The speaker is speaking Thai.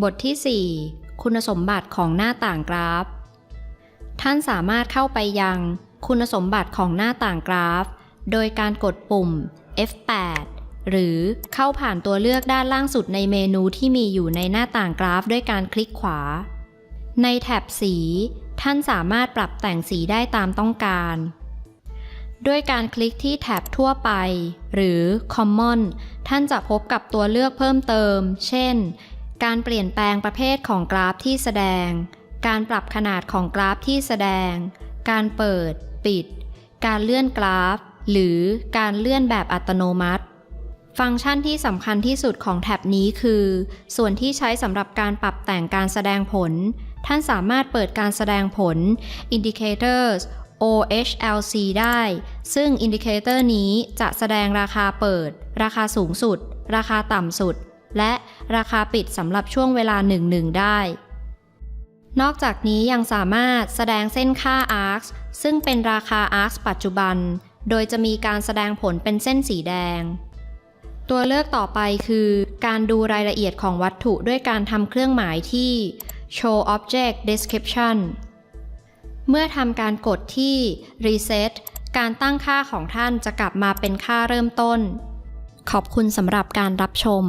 บทที่ 4 คุณสมบัติของหน้าต่างกราฟ ท่านสามารถเข้าไปยังคุณสมบัติของหน้าต่างกราฟ โดยการกดปุ่ม F8 หรือเข้าผ่านตัวเลือกด้านล่างสุดในเมนูที่มีอยู่ในหน้าต่างกราฟด้วยการคลิกขวา ในแท็บสี ท่านสามารถปรับแต่งสีได้ตามต้องการ ด้วยการคลิกที่แท็บทั่วไป หรือ Common ท่านจะพบกับตัวเลือกเพิ่มเติม เช่น การเปลี่ยนแปลงประเภทของกราฟที่แสดง การปรับขนาดของกราฟที่แสดง การเปิด ปิด การเลื่อนกราฟ หรือการเลื่อนแบบอัตโนมัติ ฟังก์ชันที่สำคัญที่สุดของแท็บนี้คือ ส่วนที่ใช้สำหรับการปรับแต่งการแสดงผล ท่านสามารถเปิดการแสดงผล Indicators OHLC ได้ ซึ่ง Indicator นี้จะแสดงราคาเปิด ราคาสูงสุด ราคาต่ำสุด และราคาปิดสำหรับช่วงเวลาหนึ่งๆได้ นอกจากนี้ยังสามารถแสดงเส้นค่า ARCs ซึ่งเป็นราคา ARCs ปัจจุบัน โดยจะมีการแสดงผลเป็นเส้นสีแดง ตัวเลือกต่อไปคือ การดูรายละเอียดของวัตถุด้วยการทำเครื่องหมายที่ Show Object Description เมื่อทำการกดที่ Reset การตั้งค่าของท่านจะกลับมาเป็นค่าเริ่มต้น ขอบคุณสำหรับการรับชม